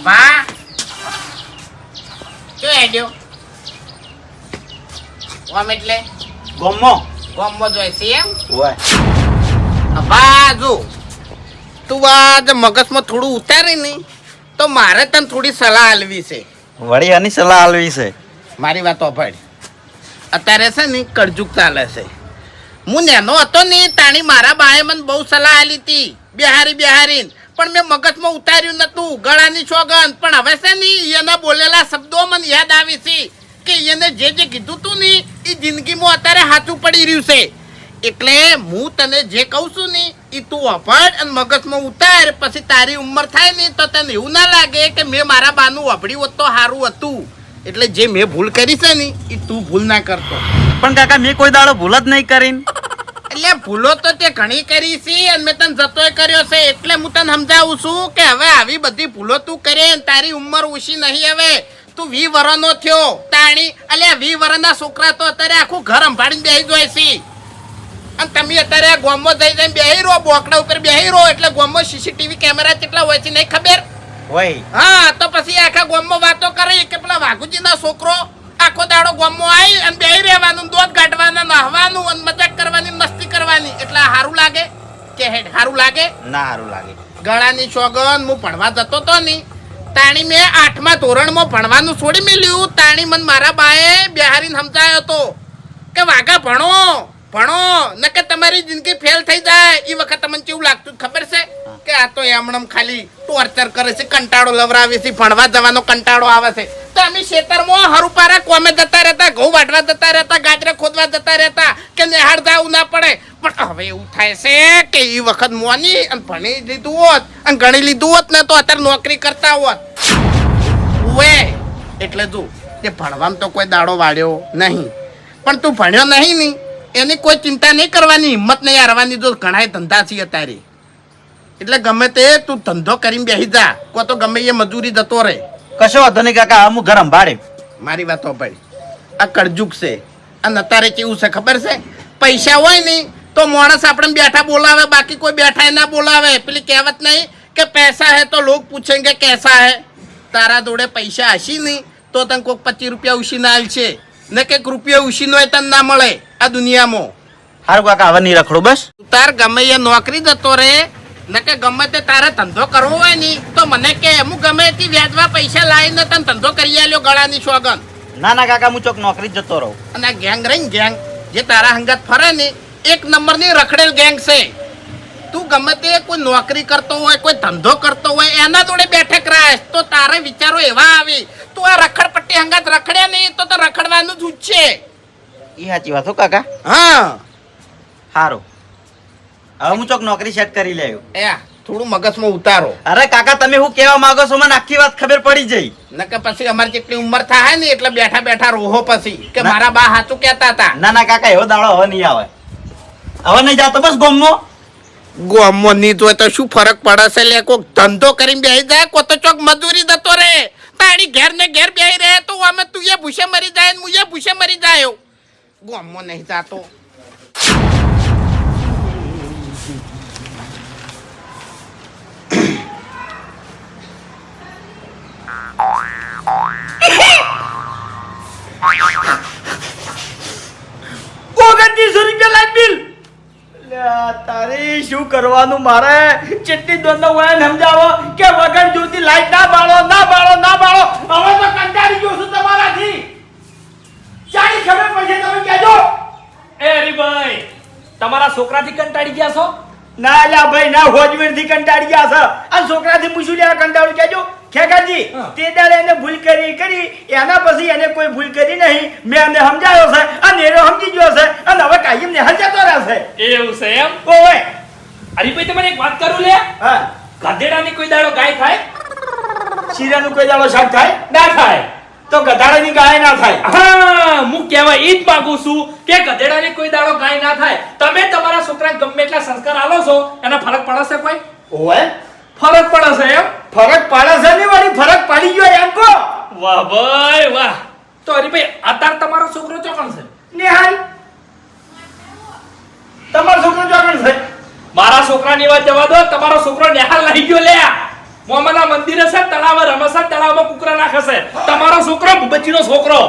અભા શું હેડ્યો? કોમ એટલે? ગોમો કોમમાં જોઈ છે એમ? અભા જો. તું આ જે મગજમાં થોડું ઉતારે ને તો મારે તને થોડી સલાહ આલવી છે. વળી આની સલાહ આલવી છે? મારી વાત સાંભળ અત્યારે છે ને કળજુગ ચાલે છે. હું નેનો હતો ને તાણી મારા બાએ મને બહુ સલાહ આલી હતી બિહારી બિહારી પણ મેં મગજમાં ઉતાર્યું નતું ગળાની સોગંદ. પણ હવે છે ને, એના બોલેલા શબ્દો મને યાદ આવી છે કે એને જે જે કીધું તું ને એ જિંદગીમાં અત્યારે સાચું પડી રહ્યું છે. એટલે હું તને જે કહું છું ને એ તું અભડ અને મગજમાં ઉતાર. પછી તારી ઉંમર થાય ને, તો તને એવું ના લાગે કે મેં મારા બાનું અભડ્યું હોત તો સારું હતું. એટલે જે મેં ભૂલ કરી છે ને એ તું ભૂલ ના કરતો. પણ કાકા, મેં કોઈ દાડો ભૂલ જ નહીં કરીને એટલે ભૂલો તો તે ઘણી કરી છે અને મેં તને જતોય કર્યો છે. એટલે હું તને સમજાવું છું કે હવે આવી બધી ભૂલો તું કરે ને તારી ઉંમર ઓછી નહીં હવે. તું વી વરનો થયો. તાણી એટલે વી વરના છોકરા તો અત્યારે આખું ઘર સંભાળીને બેસી જાય છે. અને તમે અત્યારે આ ગોમમાં જઈ જઈને બેહી રહો બોકડા ઉપર બેહી રહો એટલે ગોમમાં સીસીટીવી કેમેરા કેટલા હોય છે નહીં ખબર? હોય. હા તો પછી આખા ગોમો વાતો કરી કે પેલા વાઘુજીના છોકરો આખો દાડો ગમો આવી અને બેહી રહેવાનું દોધ કાઢવાના નહવાનું અને મજાક કરવાની મસ્તી કરવાની. એટલે સારું લાગે? કે હેડ સારું લાગે? ના સારું લાગે. ગળાની સોગન હું ભણવા જતો તો નહીં. તાણી મેં આઠમા ધોરણમાં ભણવાનું છોડી મેલ્યું. તાણી મને મારા બાએ બિહારીને સમજાયો હતો કે વાઘા ભણો ભણો ન કે તમારી જિંદગી ફેલ થઈ જાય. એ વખત તમને કેવું લાગતું ખબર છે? કે આ તો એમણમ ખાલી ટોર્ચર કરે છે, કંટાળો લવરાવે છે, ભણવા જવાનો કંટાળો આવે છે. તો અમે ખેતરમાં હરુપારા કોમે જતા રહેતા, ઘઉં વાટવા જતા રહેતા, ગાજરા ખોદવા જતા રહેતા, કે નિહાળ જવું ના પડે. પણ હવે એવું થાય છે કે એ વખત મોની અને ભણી લીધું હોત, અને ગણી લીધું હોત ને તો અત્યારે નોકરી કરતા હોત. વે એટલે તું તે ભણવામાં તો કોઈ દાડો વાળ્યો નહીં. પણ તું ભણ્યો નહીં ની, એની કોઈ ચિંતા નહીં કરવાની, હિંમત નહીં હારવાની, જો ઘણા ધંધા છીએ અત્યારે. એટલે ગમે તે તું ધંધો કરીને બેસી જા. કો તો ગમે એ મજૂરી જતો રહે. કશો વાંધો નહીં કાકા અમુક ગરમ ભાડે મારી વાતો ભાઈ. આ કળજુગ છે. અને તારે કેવું છે ખબર છે? પૈસા હોય નહીં તો માણસ આપણે બેઠા બોલાવે બાકી કોઈ બેઠા ના બોલાવે. પેલી કહેવત નહીં કે પૈસા હે તો લોગ પૂછેંગે કેસા હે. તારા જોડે પૈસા હશી નહીં તો તને કોઈક પચીસ રૂપિયા ઉછીને આલશે. ને કંઈક રૂપિયા ઉછીનો હોય તને ના મળે આ દુનિયામાં. સારું કાકા હવે નહીં રખડું બસ. તાર ગમે એ નોકરી જતો રે કે ગમે તે તારે ધંધો કરવો હોયની તો મને કે હું ગમે તે વ્યાજવા પૈસા લાવીને તને ધંધો કરી આલ્યો ગળાની સોગન ના ના કાકા હું ચોક નોકરી જ જતો રહું. અને આ ગેંગ રહી ગેંગ જે તારા હંગાત ફરે ને એક નંબરની રખડેલ ગેંગ છે. તું ગમે તે કોઈ નોકરી કરતો હોય કોઈ ધંધો કરતો હોય એના જોડે બેઠક રાખ તો તારે વિચારો એવા આવે. તું આ રખડપટ્ટી હંગાત રખડે નહીં તો તો રખડવાનું જ છે એ સાચી વાત હો કાકા. હા. સારું હવે હું ચોક નોકરી સેટ કરી લેયો એ થોડું મગજમાં ઉતારો. અરે કાકા તમે શું કેવા માંગો છો મને આખી વાત ખબર પડી જઈ નકે પછી અમારી કેટલી ઉંમર થાય ને એટલે બેઠા બેઠા રોહો પછી કે મારા બા હાચું કહેતા હતા. ના ના કાકા એવો દાડો હવે નહીં આવે. હવે નહીં જાતો બસ ગોમનો. ગોમો નહીં તો તો શું ફરક પડે છે લે? કોક ધંધો કરીને બેસી જાય કો તો ચોક મજૂરી દતો રે તાણી ઘેર ને ઘેર બેસી રહે તો અમે તું એ ભૂસે મરી જાય ને હું એ ભૂસે મરી જાય. ગોમો નહીં જાતો. ઓગણત્રીસો રૂપિયા લાઈટ બિલ. તારી શું કરવાનું મારે? હોય સમજાવો કે વગર જોતી લાઈટ ના બાળો ના બાળો ના બાળો. હવે તો કંટાળી ગયો છું તમારાથી. ચાલી ખબર તમે કહેજો. એ હરીભાઈ તમારા છોકરાથી કંટાળી ગયા છો? ના લા ભાઈ ના હોજવીરથી કંટાળી ગયા છે. આ છોકરાથી પૂછ્યું લે કંટાળું કહેજો. ખેકાજી તે દાડે એને ભૂલ કરી કરી એના પછી એને કોઈ ભૂલ કરી નહીં. મેં એને સમજાયો છે અને એનો સમજી ગયો છે અને હવે કાયમ ને સમજાતો રહેશે. એવું છે એમ? ઓય. હરીભાઈ તમને એક વાત કરું લે? હા. ગધેડાની કોઈ દાડો ગાય થાય? શીરાનું કોઈ દાડો શાક થાય? ના થાય. તો ગધાડાની ગાય ના થાય. હા હું કહેવા ઈ જ માંગુ છું કે ગધેડાની કોઈ દાડો ગાય ના થાય. તમે તમારા છોકરા ગમે એટલા સંસ્કાર આલો છો એના ફરક પડશે કોઈ? ઓય. ફરક પડે છે એમ ફરક પાડે છે ને વળી ફરક પડી ગયો એમ કો વાહ ભાઈ વાહ તો હરીભાઈ અત્યારે તમારો છોકરો ચોકણ છે? નિહાલ. તમારો છોકરો ચોકણ છે? મારા છોકરાની વાત જવા દો તમારો છોકરો નિહાલ લઈ ગયો લે. મોમાના મંદિરે છે તળાવ રમશે તળાવમાં કુકરા નાખે છે. તમારો છોકરો ભૂપતજીનો છોકરો.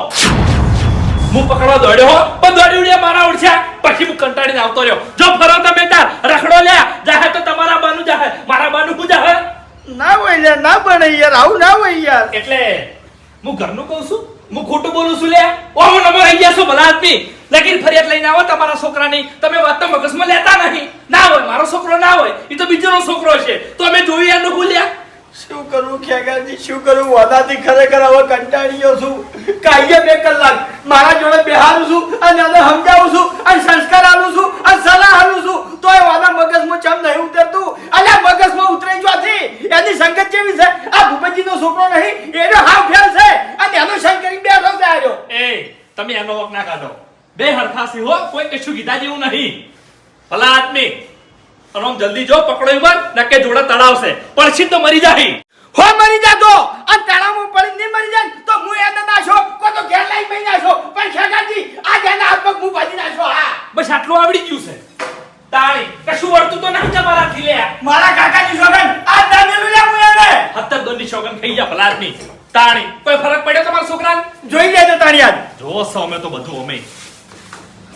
હું પકડવા દોડ્યો પણ દોડી ઉડ્યા મારા ઉડ્યા પછી હું કંટાળીને આવતો રહ્યો. જો ફરો તમે તાર રખડો લ્યા જાહે તો તમારા બાનું જાહે મારા બાનું હું જાહે? ના હોય યાર ના બને યાર આવું ના હોય યાર. એટલે હું ઘરનું કહું છું હું ખોટું બોલું છું લે ઓ હું નંબર આવી ગયા છું, ભલા આદમી. લેકિન ફરિયાદ લઈને આવો તમારા છોકરાની. તમે વાત મગજમાં લેતા નહીં. ના હોય, મારો છોકરો ના હોય, એ તો બીજાનો છોકરો છે. તો અમે જોયું એનું ભૂલ્યા શું કરું, ખેગાજી? શું કરું? વાદાથી ખરેખર હવે કંટાળીયો છું. કાઈએ બે કલાક મારા જોડે બેહારું છું, અને એને સમજાવું છું, અને સંસ્કાર આલું છું, અને સલાહ આલું છું. તોય વાદા મગજમાં ચમ નહીં ઉતરતું? અલ્યા મગજમાં ઉતરી જોથી એની સંગત કેવી છે? આ ભૂપતજીનો છોકરો નહીં એનો હાવ ફેલ છે. અને એનો શંકરી બે છે આવ્યો એ તમે એનો વક ના કાઢો. બે હરખાસી હો કોઈ કશું કીધા જેવું નહીં. ભલા આદમી અને જલ્દી જો પકડો ઈવર નકે જોડા તળાવશે પડશી તો મરી જાય હો મરી જાતો અને તળાવમાં પડી નહીં મરી જાય તો હું એને નાશો કો તો ઘેર લઈ પઈ નાશો. પણ ખેગાજી આ જેના હાથ પગ હું ભાજી નાશો હા. બસ આટલું આવડી ગયું છે. તાળી. કશું વળતું તો નહીં તમારાથી લે. મારા કાકાની સોગન આ મેલું લે હું એને. હત્તર દોની શોગન ખાઈ જા ભલા આદમી તાળી. કોઈ ફરક પડ્યો તમારા છોકરાને? જોઈ લેજો તાણી આજ. જો છો અમે તો બધું અમે.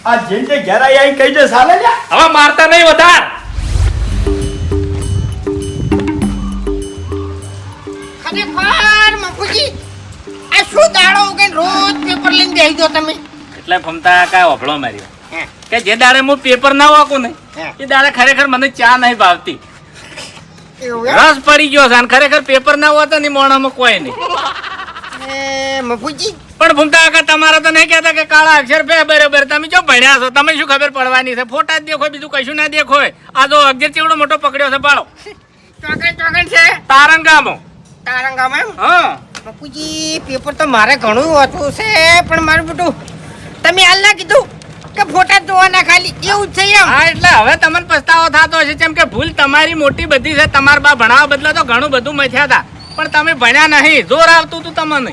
આ જેમ જે ઘેર આઈ આઈ કહી દે સાલે લ્યા. હવે મારતા નહીં વધાર. ખરેખર મફુજી આ શું દાડો ઉગે રોજ પેપર લઈને બેસી દો તમે? એટલે ફમતા કાંઈ ઓભળો માર્યો. કે જે દાડે હું પેપર ના વાંકું ને. એ દાડે ખરેખર મને ચા નહીં ભાવતી. રસ પડી ગયો છે અને ખરેખર પેપર ના હોતો ને મોણામાં કોઈ નહીં. પણ ભૂમતા કાકા તમારા તો નહીં કહેતા કે કાળા અક્ષર બે બરાબર તમે જો ભણ્યા છો તમે શું ખબર પડવાની છે? ફોટા જ દેખો બીજું કશું ના દેખો આ જો અગિયાર ચેવડો મોટો પકડ્યો છે બાળો ચોકન ચોકન છે? તારંગામો. તારંગામો એમ? હા. બાપુજી પેપર તો મારે ઘણું વાંચવું છે પણ મારું બધું તમે હાલ ના કીધું. કે ફોટા જોવાના ખાલી એવું છે એમ. હા એટલે હવે તમને પસ્તાવો થતો હશે જેમ કે ભૂલ તમારી મોટી બધી છે તમારા બા ભણાવવા બદલે તો ઘણું બધું મથ્યા હતા. પણ તમે ભણ્યા નહીં જોર આવતું હતું તમને.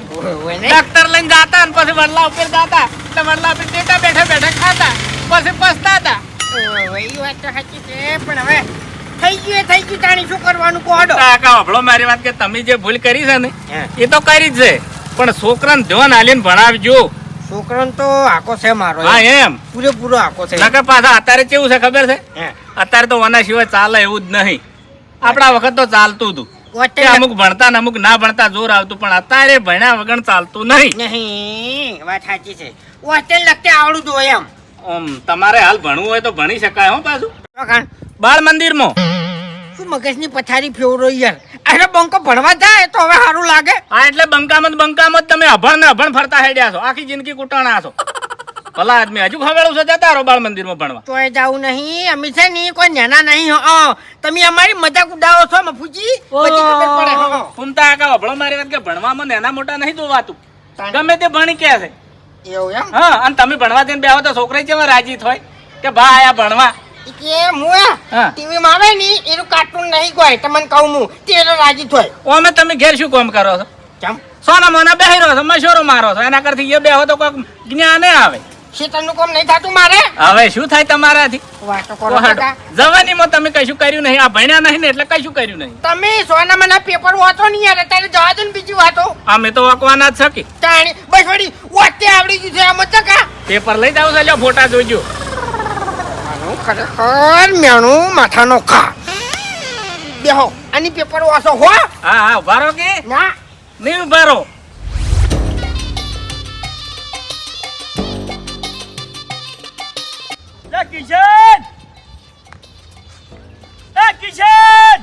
ડાક્ટર લઈને જાતા અને પછી વડલા ઉપર જાતા. એટલે વડલા ઉપર બેઠા બેઠા બેઠા ખાતા પછી પસ્તાતા. હતા એ વાત તો સાચી છે પણ હવે થઈ ગયું થઈ ગયું તાણી શું કરવાનું કોડો કાકા મારી વાત કે તમે જે ભૂલ કરી છે ને એ તો કરી જ છે. પણ છોકરાને ધ્યાન આલીને ભણાવજો. છોકરાનો તો આખો છે મારો હા એમ. પૂરેપૂરો આખો છે. નકર પાછા અત્યારે કેવું છે ખબર છે? અત્યારે તો વના સિવાય ચાલે એવું જ નહીં. આપણા વખત તો ચાલતું હતું. વચ્ચે અમુક ભણતા ને અમુક ના ભણતા જોર આવતું પણ અત્યારે ભણ્યા વગર ચાલતું નહીં. નહીં વાત સાચી છે. હોસ્ટેલ લગતે આવડું જોઈએ એમ. તમારે હાલ ભણવું હોય તો ભણી શકાય હો પાછું. બાળ મંદિરમાં શું મગજની પથારી ફેવરો યાર. અરે બંકો ભણવા જાય તો હવે સારું લાગે. હા એટલે બંકામ જ બંકામ જ તમે અભણ ને અભણ ફરતા હેડ્યા છો. આખી જિંદગી કુટાણા છો. ભલા આદમી હજુ ખબર છે જતા રહો બાળ મંદિરમાં ભણવા? તોય જાવું નહીં. અમે છે ને કોઈ નાના નહીં હો. તમે અમારી મજાક ઉડાવો છો મફુજી? પછી ખબર પડે હો. ફૂમતા કાકા અભળો મારી વાત કે ભણવામાં નાના મોટા નહીં જોવાતું. ગમે તે ભણી કે છે. એવું એમ? હા અને તમે ભણવા જઈને બેહો તો છોકરા કેવા રાજી થાય કે ભા આયા ભણવા. કે મુએ ટીવી માં આવે ની એનું કાર્ટૂન નહીં કોઈ તમને કહું હું તે રાજી થોય ઓમે તમે ઘેર શું કામ કરો છો? કેમ? સોના મોના બેહી રહ્યો છો મશોરો મારો છો એના કરતી એ બેહો તો કોઈ જ્ઞાન આવે. શીતળનું કામ નહીં થતું મારે? હવે શું થાય તમારાથી? વાતો કરો. જવાનીમાં તમે કશું કર્યું નહીં આ ભણ્યા નહીં ને એટલે કશું કર્યું નહીં. તમે સોના મને પેપર વાંચો નહીં યાર તારે જવા દો ને બીજી વાતો. અમે તો વાંકવાના જ છકી તાણી બસ વળી વાતે આવડી ગયું છે આમ જ પેપર લઈ જાવ છો લ્યો ફોટા જોજો. આનું ખરેખર મેણું માથાનો ખા. બેહો આની પેપર વાંચો હો. હા હા ઊભા રહો કે? ના. નહીં ઊભા રહો. એ કિશન! એ કિશન!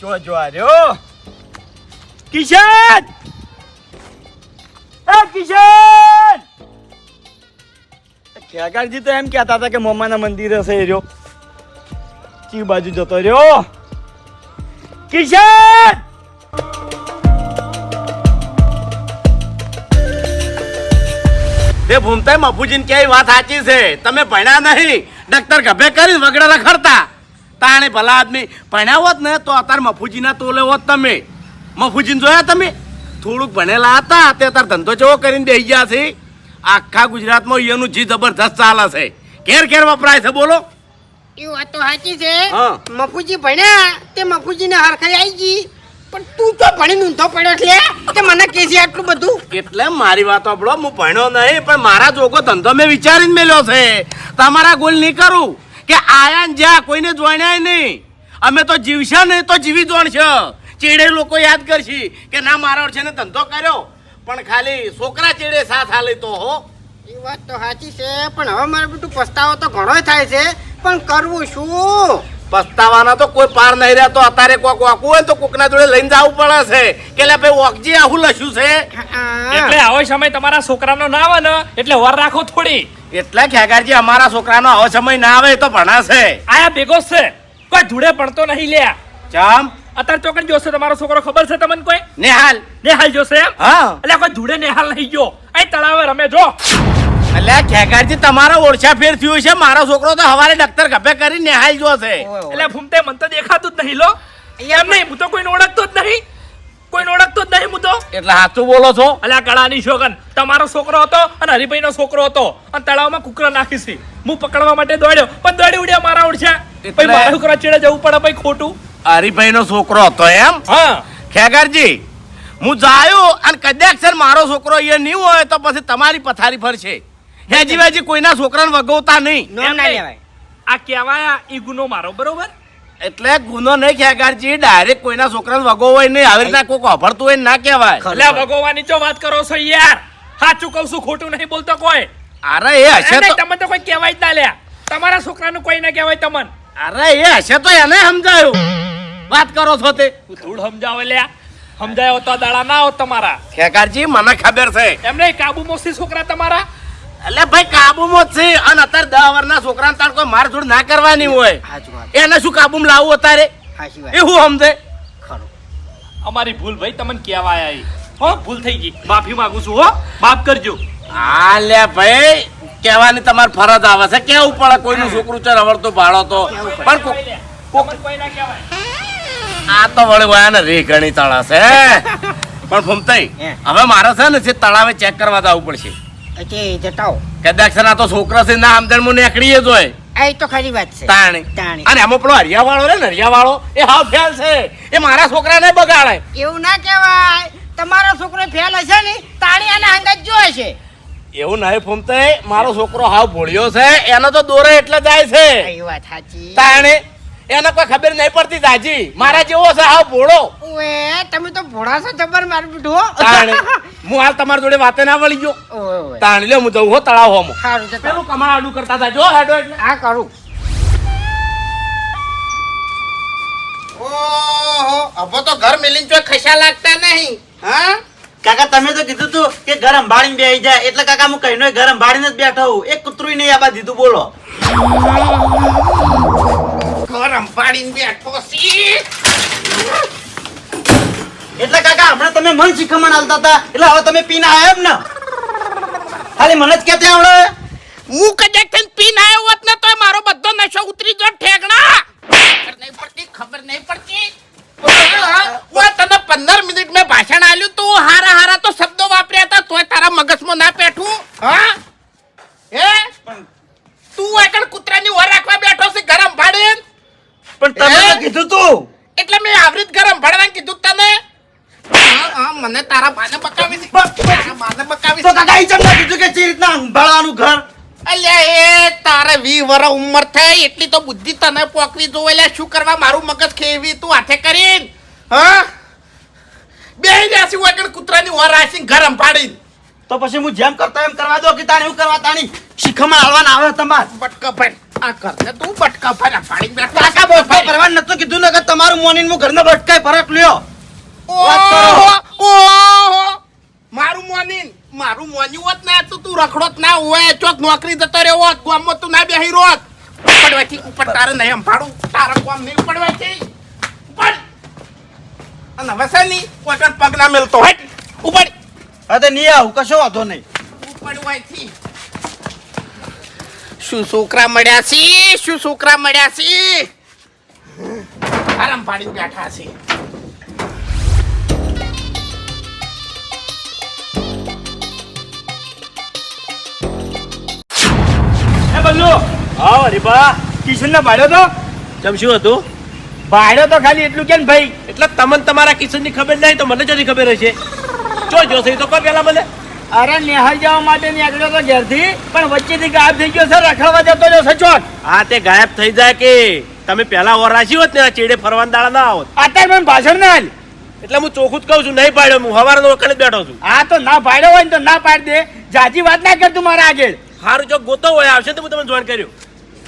જો જો આ કિશન! એ કિશન! ખેગારજી તો એમ કહેતા હતા કે મમ્માના મંદિર હશે રહ્યો. ચી બાજુ જતો રહ્યો? કિશન! તે ભૂમતાઈ મફુજીને ક્યાંય વાત સાચી છે? તમે ભણ્યા નહીં. ડોક્ટર ગભે કરી વગડે રખડતા તાણે ભલા આદમી ભણ્યા હોત ને તો અત્યારે મફુજીના તોલે હોત તમે. મફુજીને જોયા તમે? થોડુંક ભણેલા હતા, તે અત્યારે ધંધો જેવો કરીને બેસી ગયા છે. આખા ગુજરાતમાં એનું જી જબરદસ્ત ચાલે છે. ઘેર ઘેર વપરાય છે બોલો. એ વાત તો સાચી છે. હા. મફુજી ભણ્યા તે મફુજીને હરખાઈ આવી ગઈ. પણ તું તો ભણી નૂંધો પડ્યો એટલે? તે મને કે છે આટલું બધું. એટલે મારી વાત સાંભળો હું ભણ્યો નહીં પણ મારા જોગો ધંધો મેં વિચારીને મેલ્યો છે. તમારા ગોલ નહીં કરું કે આયા ને જ્યાં કોઈને જોણ્યા નહીં. અમે તો જીવશે નહીં તો જીવી જોણશે. ચેડે લોકો યાદ કરશે કે ના મારા છે ને ધંધો કર્યો. પણ ખાલી છોકરા ચેડે સાથ હાલે તો હો. એ વાત તો સાચી છે પણ હવે મારે બધું પસ્તાવો તો ઘણો થાય છે પણ કરવું શું? પસ્તાવાના તો કોઈ પાર નહીં રહેતો અત્યારે કોક વાકવું હોય તો કોકના જોડે લઈને જવું પડે છે. કે લે ભાઈ વોકજી આવું લખ્યું છે? એટલે આવો સમય તમારા છોકરાનો ના આવે ને એટલે વર રાખો થોડી. એટલે ખેગારજી અમારા છોકરાનો આવો સમય ના આવે તો ભણાશે. આયા ભેગો છે કોઈ ધૂળે પડતો નહીં લ્યા. ચમ? અત્યારે ચોકન જોશે? તમારો છોકરો ખબર છે તમને કોઈ? નેહાલ. નેહાલ જોશે એમ? હા. એટલે કોઈ જોડે નેહાલ નહીં ગયો. અહીં તળાવે રમે જો. એટલે ખેગારજી તમારો ઓળછા ફેર થયું છે. મારો છોકરો તો હવારે ડક્ટર ગભે કરી નેહાલ જોશે. એટલે ફૂમતે મન તો દેખાતું જ નહીં લો. એમ નહીં હું તો કોઈને ઓળખતો જ નહીં. કોઈને ઓળખતો જ નહીં હું તો. એટલે સાચું બોલો છો? અલ્યા કળાની શોગન તમારો છોકરો હતો અને હરિભાઈનો છોકરો હતો. અને તળાવમાં કુકરા નાખી છે હું પકડવા માટે દોડ્યો. પણ દોડી ઉડ્યા મારા ઉડ્યા પછી મારા છોકરા ચેડે જવું પડે ભાઈ ખોટું. હરિભાઈ નો છોકરો હતો એમ? હા. ખેગારજી હું જાયો અને કદાચ સર મારો છોકરો અહીંયા નહીં હોય તો પછી તમારી પથારી ફરશે. હેજી વેજી કોઈના છોકરાને વગવતા નહીં. નોમ ના લેવાય. આ કહેવાય ઈ ગુનો મારો બરોબર? એટલે ગુનો નહીં ખેગારજી ડાયરેક્ટ કોઈના છોકરાને વગોવાય નહીં. આવી રીતના કોઈ વાપરતું હોય ના કહેવાય. એટલે વગોવાની ચો વાત કરો છો યાર? સાચું કહું છું ખોટું નહીં બોલતો કોઈ. અરે એ હશે તો તમે તો કોઈ કહેવાય જ ના લ્યા. તમારા છોકરાનું કોઈ ના કહેવાય તમને. અરે એ હશે તો એને સમજાયું. વાત કરો છો તે? ધૂળ સમજાવે લ્યા સમજાયો તો દાડા ના હોત તમારા. ઠેકારજી મને ખબર છે. એમને કાબુ મોસી છોકરા તમારા? એટલે ભાઈ કાબુમાં જ છે અને અત્યારે દસ વર્ષના છોકરાને તાર કોઈ માર જોડ ના કરવાની હોય. એને શું કાબુમાં લાવવું અત્યારે? એ હું સમજે? ખરું. અમારી ભૂલ ભાઈ તમને કહેવાય આવી હો ભૂલ થઈ ગઈ. માફી માંગુ છું હો. માફ કરજો. હા લે ભાઈ કહેવાની તમારે ફરજ આવે છે. કેવું પડે કોઈનું છોકરું છે રવડતું ભાડો તો? પણ કોક- કોઈ ના કહેવાય. આ તો વળી વયા ને રે ઘણી તળા છે પણ ફૂમતાઈ હવે મારે છે ને જે તળાવે ચેક કરવા જવું પડશે. એટલે જતાઓ કદાચ છે તો છોકરા છે ના સમજણ મને નીકળીએ જ એ તો ખરી વાત છે. તાણી. તાણી. અને એમાં પેલો હરિયા વાળો રે ને હરિયા વાળો એ હાવ ફેલ છે. એ મારા છોકરાને બગાડે. એવું ના કહેવાય. તમારો છોકરો ફેલ હશે ને તાળી અને હંગત જો હશે એવું નહીં ફૂમતાઈ મારો છોકરો હાવ ભોળ્યો છે એનો તો દોરે એટલે જાય છે. એ વાત સાચી. તાણે એને કોઈ ખબર નહીં પડતી દાજી. મારા જેવો છે હાવ ભોળો. ઓએ તમે તો ભોળા છો જબર મારું બીઠો તાણે હું હાલ તમારી જોડે વાતે ના વળી ગયો. તાણ લ્યો હું જઉં હો તળાવ હોમો સારું પેલું કમાળ આડું કરતા હતા જો હેડો એટલે. આ કરું. ઓહો હવે તો ઘર મિલિંગ જો ખસા લાગતા નહીં. હા? કાકા તમે તો કીધું તું કે ઘર સંભાળીને બેહી જાય. એટલે કાકા હું કહીનો ઘર સંભાળીને જ બેઠો હું એક કૂતરું નહીં આબા દીધું બોલો. ઘર અંપાડીને બેઠો છી. એટલે કાકા હમણાં તમે મન શીખમણ આલતા હતા. એટલે હવે તમે પીને આવ્યા એમ ને? ખાલી મને જ કહેતે આવડે. હું કદાચ થઈને પીને આવ્યો હોત ને તો મારો બધો નશો ઉતરી જો ઠેકણા. ખબર નહીં પડતી ખબર નહીં પડતી. ઓય, તને પંદર મિનિટ મેં ભાષણ આલ્યું તું હારા હારા તો શબ્દો વાપર્યા હતા તોય તારા મગજમાં ના પેઠું. હા? હે? તું આગળ કૂતરાની ઓર રાખવા બેઠો છે ગરમ ભાડીને પણ તમે કીધું તું. એટલે મેં આવરીત ગરમ ભણવા કીધું તને. મને તારા બાને બકાવી છે તારા બાને બકાવી તો કાકા ઈ ચમ કીધું કે ચી રીતના સંભાળવાનું ઘર? અલ્યા એ તારે વી વર ઉંમર થઈ એટલી તો બુદ્ધિ તને પોકવી જોવે. એટલે શું કરવા મારું મગજ ખેવી? તું હાથે કરીને. હા? બે જાસી વગર કૂતરાની ઓર રાખીને ગરમ પાડી તો પછી હું જેમ કરતો એમ કરવા દો કે તાણી હું કરવા? તાણી શીખમાં આલવાના આવે તમાર. બટકા ભર આ કરને તું બટકા ભર પાડીને બેઠો કાકા બટકા ભરવાનું નતું કીધું ને કે તમારું મોનીને હું ઘરનો બટકાય ફરક લ્યો. ઓહો ઓહો. મારું મોનીન મારું મોન્યું હોત ને તો તું રખડોત ના હોય ચોક નોકરી જતો રહ્યો હોત ગામમાં તું ના બેહી રોત. ઉપડવાથી ઉપર તારે નહીં અંફાડું તારા ગામ નહીં ઉપડવાથી ઉપડ. અને હવે છે ની કોઈ પગ ના મેલતો હટ ઉપર હા નહીં આવું કશો વાંધો નહીં. ઉપડવાથી શું છોકરા મળ્યા છે? શું છોકરા મળ્યા છે? આરામ પાડી બેઠા છે. એ બલ્લુ! હા હરીબા કિશનને ભાડ્યો તો? ચમ શું હતું? ભાડ્યો તો ખાલી એટલું કે ને ભાઈ? એટલે તમને તમારા કિશનની ખબર નહીં તો મને ચોથી ખબર હશે. જો જોશે તો કોઈ પેલા મને. અરે નિહાળ જવા માટે નીકળ્યો તો ઘેરથી પણ વચ્ચેથી ગાયબ થઈ ગયો સર રખડવા જતો રહ્યો સચોટ હા તે ગાયબ થઈ જાય કે? તમે પહેલા ઓર હોત ને આ ચેડે ફરવાના દાડા ના આવત અત્યારે મને ભાષણ ના હાલ એટલે હું ચોખ્ખું જ કહું છું નહીં પાડ્યો હું હવારનો વખતે બેઠો છું. આ તો ના પાડ્યો હોય ને તો ના પાડી દે. જાજી વાત ના કર તું મારા આગળ. સારું જો ગોતો હોય આવશે તો હું તમને જોઈન કર્યું.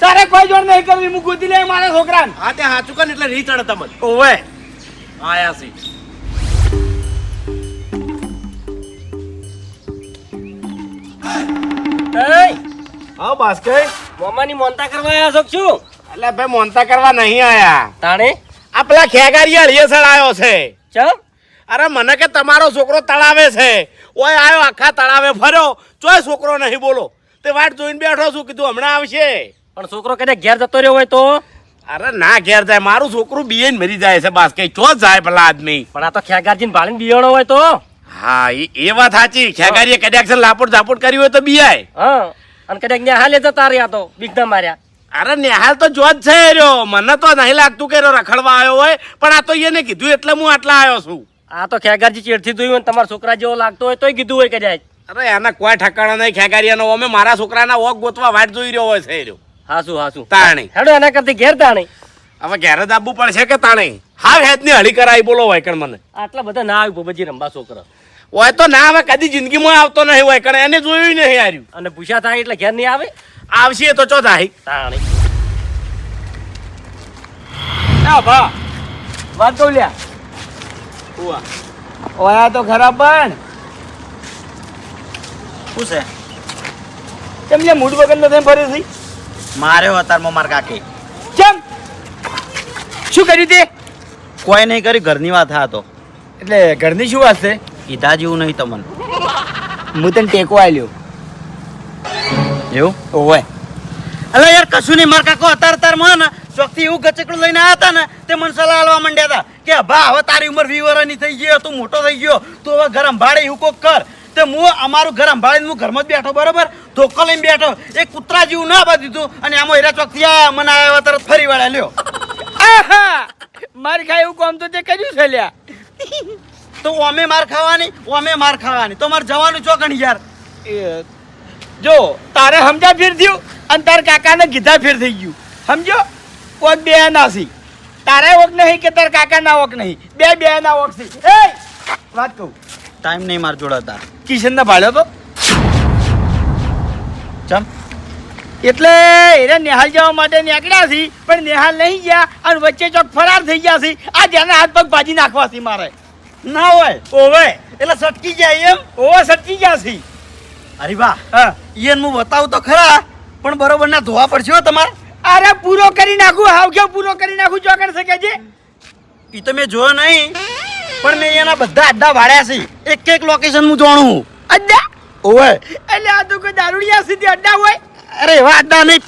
તારે કોઈ જોડ નહીં કરવી હું ગોતી લે મારા છોકરાને. હા તે હાચું કર એટલે રીત અડે તમને. ઓવે. આયા છે હા બાસ્કે મોમાની મોનતા કરવા આવ્યા છો એટલે ભાઈ મોનતા કરવા નહીં આયા. તાણે? આ પેલા ખેગારી અળિયેસર આવ્યો છે. ચમ? અરે મને કે તમારો છોકરો તળાવે છે. ઓય આવ્યો આખા તળાવે ફર્યો. ચોય છોકરો નહીં બોલો. તે વાટ જોઈને બેઠો છું કીધું હમણાં આવશે. પણ છોકરો કદાચ ઘેર જતો રહ્યો હોય તો? અરે ના ઘેર જાય. મારું છોકરું બીએ મરી જાય છે બાસ કઈ ચો જાય પેલા આદમી. પણ આ તો ખેગારજીને ભાળીને બિયાણો હોય તો? હા એ વાત સાચી. ખેગારીએ કદાચ લાપોટ ઝાપોટ કર્યું હોય તો બીઆય હા અને કદાચ નેહાલ એ જતા રહ્યા તો બીગના માર્યા. અરે નેહાલ તો જો જ છે રહ્યો. મને તો નહીં લાગતું કે રખડવા આવ્યો હોય પણ આ તો એને કીધું એટલે હું આટલા આવ્યો છું. આ તો ખેગારજી ચેડથી જોયું હોય ને તમારા છોકરા જેવો લાગતો હોય તોય કીધું હોય કદાચ અરે એના કોઈ ઠકાણા નહીં ખેગારીયાનો અમે મારા છોકરાના ઓગ ગોતવા વાટ જોઈ રહ્યો હોય છે રહ્યો. હાસુ હાસું. તાણી. હેડો એના કરતી ઘેર તાણી. હવે ઘેર જ આવવું પડશે કે તાણી? હા હેતની હળી કરાવી બોલો હોય મને. આટલા બધા ના આવ્યું ભોબજી રંબા છોકરા. હોય તો ના આવે કદી જિંદગીમાં આવતો નહીં હોય કારણ એને જોયું નહીં હાર્યું. અને પૂછા થાય એટલે ઘેર નહીં આવે? આવશે તો ચો થાય. તાણી. ના ભા. વાત કહું લ્યા. ઓયા તો ખરાબ પણ. શું છે? કેમ લે મૂડ વગર નથી ફરી થઈ માર્યો અતારમાં માર કાકી. કેમ શું કર્યું તે? કોઈ નહીં કર્યું ઘરની વાત હા તો. એટલે ઘરની શું વાત છે? કીધા જેવું નહીં તમને. હું તને ટેકો આલ્યો. એવું? ઓવે. અલા યાર કશું નહીં. માર કાકો અતાર તારમાં ને ચોકથી એવું ગચકડું લઈને આવ્યા હતા ને તે મને સલાહ આલવા માંડ્યા હતા કે ભા હવે તારી ઉંમર વર્ષની થઈ ગઈ તું મોટો થઈ ગયો. તું હવે ઘર ભાડે એવું કોક કર. તે હું અમારું ઘર ભાડે હું ઘરમાં જ બેઠો બરોબર? ધોકો લઈને બેઠો. એક કૂતરા જેવું ના આપવા દીધું અને આમાં હીરા ચોકથી આયા મને આવ્યા તરત ફરી વાળા લ્યો. મારી માર ખાય એવું કામ તો તે કર્યું છે લ્યા. તો ઓમે માર ખાવાની ઓમે માર ખાવાની. તો મારે જવાનું ચોકણ યાર. એ, જો તારે સમજા ફેર થયું અને તાર કાકાને કીધા ફેર થઈ ગયું. સમજો? કોક બે નાસી તારે ઓક નહીં કે તાર કાકા ના ઓક નહીં? બે બે ના ઓક એ વાત કહું. ટાઈમ નહીં માર જોડાતા. તાર કિશન ને ભાડ્યો તો? ચમ. એટલે એને નિહાલ જવા માટે નીકળ્યા છે પણ નિહાલ નહીં ગયા અને વચ્ચે ચોક ફરાર થઈ ગયા છે. આ જેને હાથ પગ ભાજી નાખવા છે મારે. ના હોય. ઓવે. એટલે સટકી જાય એમ? ઓવે સટકી ગયા છે. અરે વાહ. હા. ઈયન હું બતાવું તો ખરા પણ બરોબર ના ધોવા પડશે હો તમારે. અરે પૂરો કરી નાખું હાવ કેવું પૂરો કરી નાખું ચોકડ શકે છે. ઈ તો મેં જોયો નહીં પણ મેં એના બધા અડ્ડા વાળ્યા છે. એક એક લોકેશન હું જાણું અડ્ડા? ઓવે. એટલે આ તો કોઈ દારૂડિયા સીધી અડ્ડા હોય? અરે એવા અડ્ડા નહીં.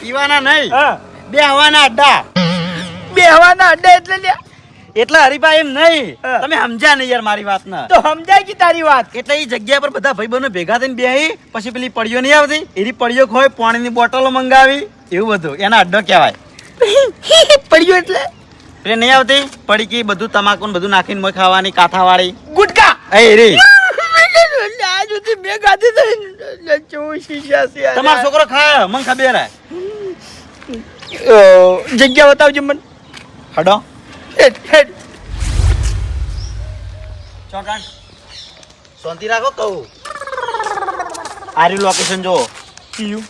પીવાના નહીં. હા. બે હવાના અડ્ડા. બે હવાના અડ્ડા એટલે લ્યા એટલે હરીભાઈ એમ નહીં. તમે સમજ્યા નહીં યાર મારી વાત ના તો સમજાય કે તારી વાત? એટલે એ જગ્યા પર બધા ભાઈબંધો ભેગા થઈને બેહી પછી પેલી પડીઓ નહીં આવતી? એની પડીઓ ખોય પાણીની બોટલો મંગાવી એવું બધું. એના અડ્ડો કહેવાય. પડીઓ એટલે? એટલે નહીં આવતી? પડીકી બધું તમાકુ ને બધું નાખીને મોય ખાવાની કાથાવાળી ગુટકા! એ રી. તમારો છોકરો ખાય મને ખબર જગ્યા બતાવજો મને. હડો. હેડ હેડ. ચોકાન શાંતિ રાખો કહું. આર્યું લોકેશન જો કયું?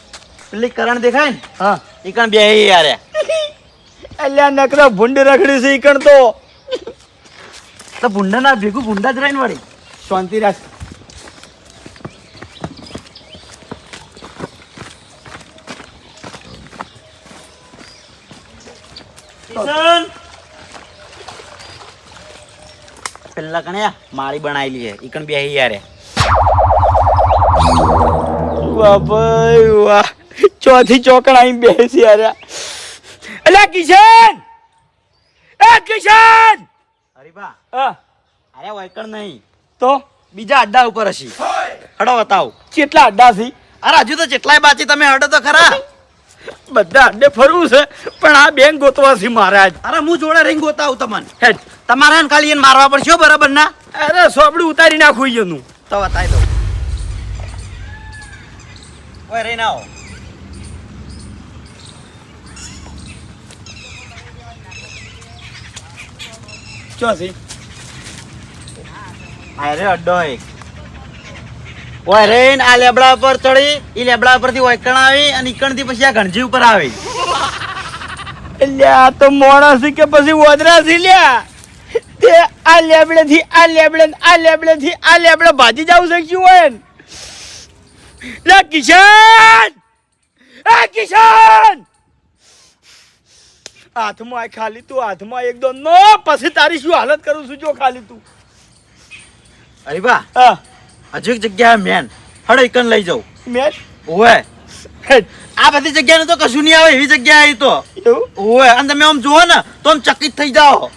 પેલી કરણ દેખાય ને? હા. ઈકણ બે યાર. અલ્યા નકરો ભૂંડ રખડી છે ઈકણ તો. તો ભૂંડા ના ભેગું ભૂંડા જ રહીને વળી. શાંતિ રાખ. કિશન! પેલા કણે માળી બનાવેલી છે. ઈકણ બે યારે વાહ ચોથી ચોકણ આઈ બેસી યાર. અલ્યા કિશન! એ કિશન! અરે બા. અરે વાયકણ નહીં. તો? બીજા અડ્ડા ઉપર હશી. હડો બતાવ. કેટલા અડ્ડા છે અરે હજુ તો જેટલાય બાકી તમે હડો તો ખરા. બધા અડ્ડે ફરવું છે પણ આ બેંક ગોતવા છે મહારાજ અરે હું જોડે રહી ગોતાવું તમને. હેડ. તમારે ખાલી એને મારવા પડશે બરાબર ના? અરે સોપડું ઉતારી નાખું એનું તો બતાવી દઉં. ઓય રહી ના ચોથી અરે અડ્ડો ઓય રહીને આ લેબડા ઉપર ચડી ઈ લેબડા પરથી ઓયકણ આવી અને ઈકણથી પછી આ ગણજી ઉપર આવી. લ્યા તો મોણસ કે પછી ઓદરા સી લ્યા? તે આ લેબડે થી આ લેબડે આ લેબડે થી આ લેબડે ભાજી જાવ શક્યું હોય ને? લે કિશન! એ કિશન! હાથમાં આ ખાલી તું હાથમાં એક દો નો પછી તારી શું હાલત કરું છું? જો ખાલી તું. અરે બા હા. હજુ એક જગ્યા મેન. હડે ઈકણ લઈ જાઉં. મેં ઓય હેડ, આ બધી જગ્યાનું તો કશું નહીં આવે એવી જગ્યા આવી તો. ઓય અને તમે આમ જુઓ ને તો આમ ચકિત થઈ જાઓ.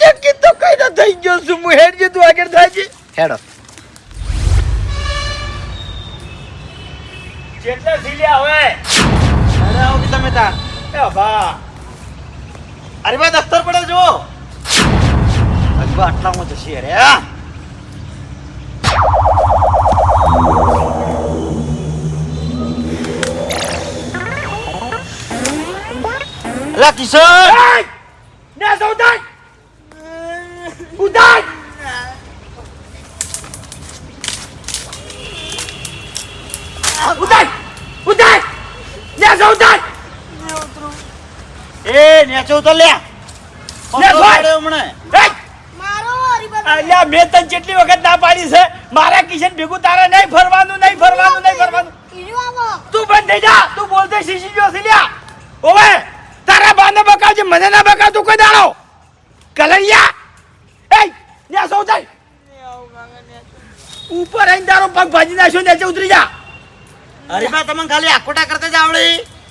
ચકી તો કઈ ના થઈ ગયો છું. હું હેડ જે તું આગળ થાય છે હેડો જેટલા ઝીલ્યા હવે અરે આવો કે તમે તા એ બા. અરે બા દફતર પડે જો અરે બા આટલામાં જશે અરે. અલા કિશન! એ તો લે. મેં તને જેટલી વખત ના પાડી છે મારા કિશન ભેગું તારે નહીં ફરવાનું નહીં ફરવાનું નહીં ફરવાનું. તું બંધ થઈ જા. તું બોલતે શીશી ગયો છે લ્યા. ઓવે તારા બાને બકાવજે મને ના બકાવ તું કોઈ દાડો. કલરિયા. એ ન્યા સૌ જાય. ઉપર આઈને તારો પગ ભાજી નાખ્યો નીચે ઉતરી જા. અરે બા તમને ખાલી આકોટા કરતા જ આવડે.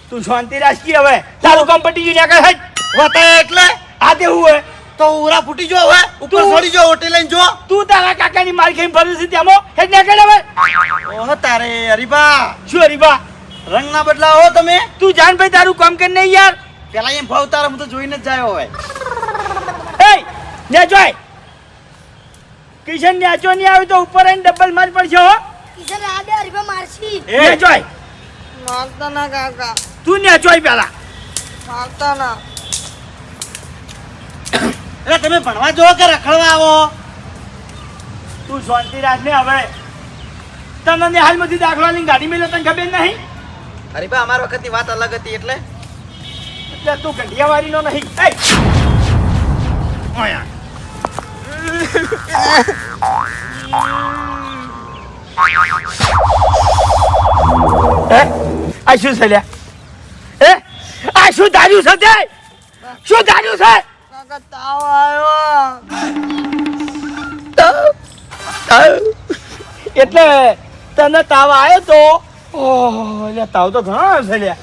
તું શાંતિ રાખી હવે. તારું કોમ્પિટિશન આગળ કઈ વતાય એટલે આ દેવું હું હોય તો ઉરા ફૂટી જો હવે ઉપર છોડી જો હોટેલ લઈને જો તું તારા કાકાની માર ખાઈ ફરી છે ત્યાંમાં હેડ ના કરે હવે. ઓહો તારે હરીબા. શું હરીબા? રંગ ના બદલાવો તમે. તું જાન ભાઈ તારું કામ કરી નહીં યાર. પેલા એમ ભાવ તારા હું તો જોઈને જ જાયો હવે. એ ને જોય કિશન ન્યાચો નહીં આવે તો ઉપર આવીને ડબલ માર પડશે હો. કિશન આડે હરીબા મારશી. એ. જોય મારતા ના કાકા. તું ન્યાચો પેલા. મારતા ના. એટલે તમે ભણવા જો કે રખડવા આવો? તું શાંતિ રાખ ને હવે તને હાલમાંથી દાખલા લઈને ગાડી મેળવે તને ખબર નહીં? અરીબા અમાર વખતની વાત અલગ હતી એટલે. એટલે તું ગંઢિયાવાળી નો નહીં. એ! ઓયા. હે? આ શું છે લ્યા? હે? આ શું ધાર્યું છે તે? શું ધાર્યું છે? કાકા તાવ આવ્યો એટલે તને તાવ આવ્યો તો? ઓહ લ્યા તાવ તો ઘણો આવ્યો છે લ્યા.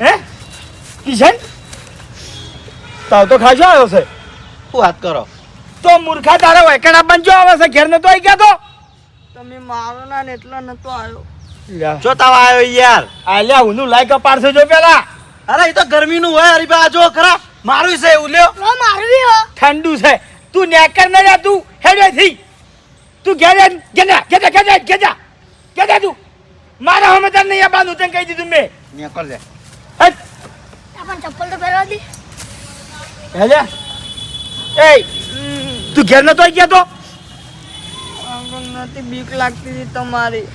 હે? કિશન? તાવ તો ખાસો આવ્યો છે. શું વાત કરો? તો મૂર્ખા તારા વેકણા બંજો આવે છે? ઘેર તો આઈ ગયા તો? તમે મારો ના ને એટલો નતો આવ્યો જો તાવ આવ્યો યાર. આ લ્યા હું લાઈક અપાડશે જો પેલા. અરે એ તો ગરમીનું હોય અરે બા જો ખરા. મારું છે એવું લ્યો. લો મારવી હો. ઠંડુ છે. તું નેકર ન જા તું હેડે થી તું ઘેર ગેજા ગેજા ગેજા ગેજા ગેજા તું. મારા હમે તને નહીં બાંધું તને કહી દીધું મેં. નેકર લે. હટ. પણ ચપ્પલ તો પહેરવા દી. હેલે એ તું ઘેર નતો આઈ ગયા તો? નથી બીક લાગતી હતી તમારી.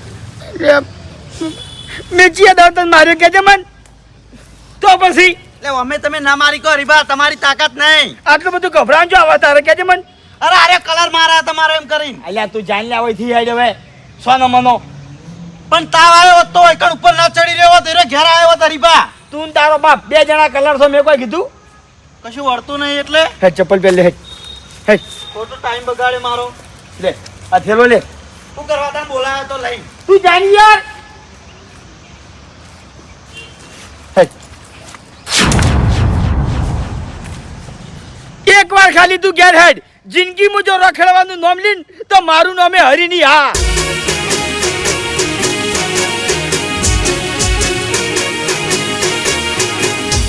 મેં જીયા દાવ તને માર્યો કે છે મન. તો પછી? એટલે અમે તમે ના મારી કહો રીભા તમારી તાકાત નહીં. આટલું બધું ગભરાણ જો આવા તારે કે છે મન. અરે અરે કલર મારા તમારો એમ કરીને. અલ્યા તું જાણ લે હોયથી હેડ હવે. સોનો મનો. પણ તાવ આવ્યો તો એકણ ઉપર ના ચડી રહ્યો એટલે ઘેર આવ્યો હોત રીબા તું તારો બાપ બે જણા કલર છો મેં કોઈ કીધું? કશું વળતું નહીં એટલે? હે ચપ્પલ પહેર લે હે હેડ. ખોટો ટાઈમ બગાડે મારો. લે આ થેલો લે. તું કરવા તા બોલાયો તો લઈ. તું જાણ યાર. એકવાર ખાલી તું ઘેર જિંદગી જિંદગીમાં જો રખડવાનું નામ લીન તો મારું નામે હરિની હા.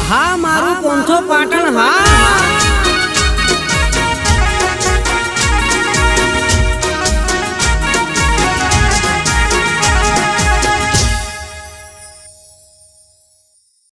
હા, મારું પોંથો પાટણ હા.